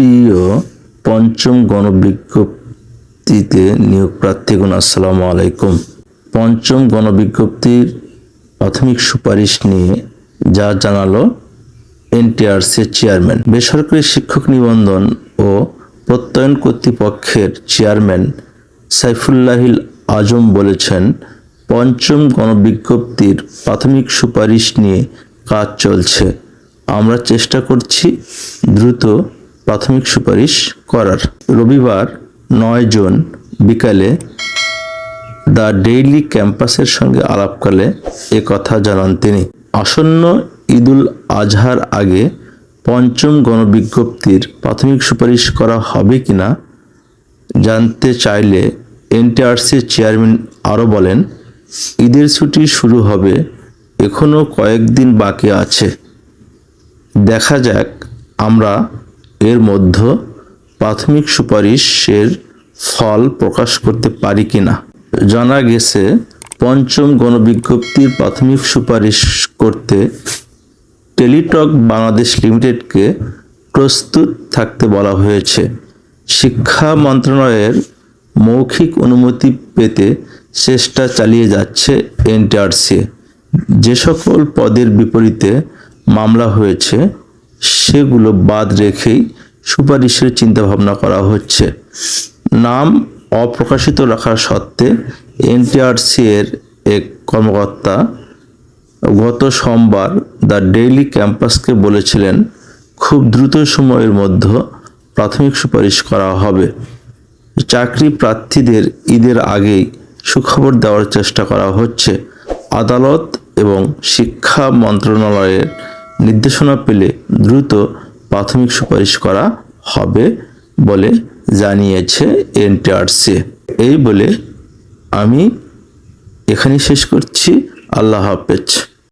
সুপ্রিয় পঞ্চম গণবিজ্ঞপ্তিতে নিয়োগ প্রার্থীগণ, আসসালামু আলাইকুম। পঞ্চম গণবিজ্ঞপ্তির প্রাথমিক সুপারিশ নিয়ে যা জানালো এনটিআরসির চেয়ারম্যান। বেসরকারি শিক্ষক নিবন্ধন ও প্রত্যয়ন কর্তৃপক্ষের চেয়ারম্যান সাইফুল্লাহিল আজম বলেছেন, পঞ্চম গণবিজ্ঞপ্তির প্রাথমিক সুপারিশ নিয়ে কাজ চলছে। আমরা চেষ্টা করছি দ্রুত প্রাথমিক সুপারিশ করার। রবিবার নয় জুন বিকালে দ্য ডেইলি ক্যাম্পাসের সঙ্গে আলাপকালে এ কথা জানান তিনি। আসন্ন ঈদুল আজহার আগে পঞ্চম গণবিজ্ঞপ্তির প্রাথমিক সুপারিশ করা হবে কিনা জানতে চাইলে এনটিআরসির চেয়ারম্যান আরও বলেন, ঈদের ছুটি শুরু হবে এখনও কয়েকদিন বাকি আছে। দেখা যাক, আমরা এর মধ্যে প্রাথমিক সুপারিশের ফল প্রকাশ করতে পারি কিনা? জানা গেছে, পঞ্চম গণবিজ্ঞপ্তির প্রাথমিক সুপারিশ করতে টেলিটক বাংলাদেশ লিমিটেডকে প্রস্তুত থাকতে বলা হয়েছে। শিক্ষা মন্ত্রণালয়ের মৌখিক অনুমতি পেতে চেষ্টা চালিয়ে যাচ্ছে এনটিআরসি। যে সকল পদের বিপরীতে মামলা হয়েছে সেগুলো বাদ রেখেই সুপারিশের চিন্তাভাবনা করা হচ্ছে। নাম অপ্রকাশিত রাখার সত্ত্বে এনটিআরসি এর এক কর্মকর্তা গত সোমবার দ্য ডেইলি ক্যাম্পাসকে বলেছিলেন, খুব দ্রুত সময়ের মধ্যে প্রাথমিক সুপারিশ করা হবে। চাকরি প্রার্থীদের ঈদের আগেই সুখবর দেওয়ার চেষ্টা করা হচ্ছে। আদালত এবং শিক্ষা মন্ত্রণালয়ের নির্দেশনা পেলে দ্রুত প্রাথমিক সুপারিশ করা হবে বলে জানিয়েছে এনটিআরসি। এই বলে আমি এখানে শেষ করছি। আল্লাহ হাফেজ।